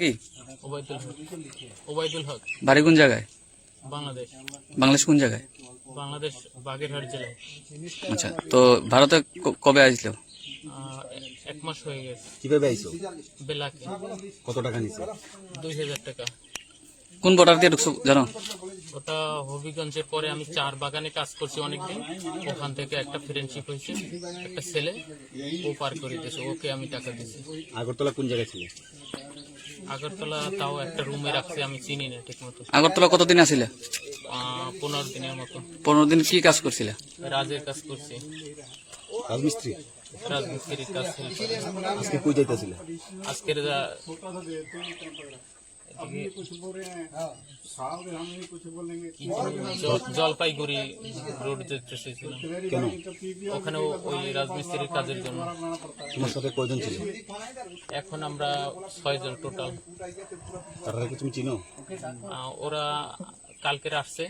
কি? ওবায়দুল হক। বাড়ি কোন জায়গায়? বাংলাদেশ। বাংলাদেশ কোন জায়গায়? বাংলাদেশ বাগেরহাট জেলায়। আচ্ছা তো ভারতে কবে আসলো? এক মাস হয়ে গেছে। কীভাবে আইছো? বেলাকে। কত টাকা নিছে? দুই হাজার টাকা। কোন বর্ডার দিয়ে ঢুকছো জানো? ওটা হবিগঞ্জের পরে আমি চার বাগানে কাজ করছি অনেকদিন। ওখান থেকে একটা ফ্রেন্ডশিপ হয়েছে একটা ছেলে ও পার করে দিয়েছে ওকে আমি টাকা দিয়েছি। আগরতলা কোন জায়গায় ছিল? আগরতলা তাও একটা রুমে রাখছে আমি চিনি না ঠিক মতো আগরতলা কতদিন আসিলে? পনেরো দিনের মতো। পনেরো দিন কি কাজ করছিলে? রাজের কাজ করছি। রাজমিস্ত্রি? রাজমিস্ত্রির কাজ। আজকে কই যাইতেছিল? আজকের জলপাইগুড়ি রোড যেতে চেয়েছিলাম কেন ওখানে ওই রাজমিস্ত্রির কাজের জন্য তোমার সাথে কয়জন ছিল? এখন আমরা ছয়জন টোটাল তারা কি তুমি চিনো? ওরা কালকের আসছে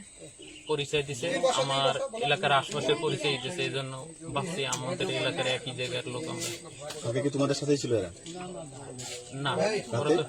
পরিচয় দিছে। আমার এলাকার আশপাশের পরিচয় দিছে এই জন্য ভাবছি আমাদের এলাকার একই জায়গার লোক আমরা। কি তোমাদের সাথেই ছিল এরা? না ওরা তো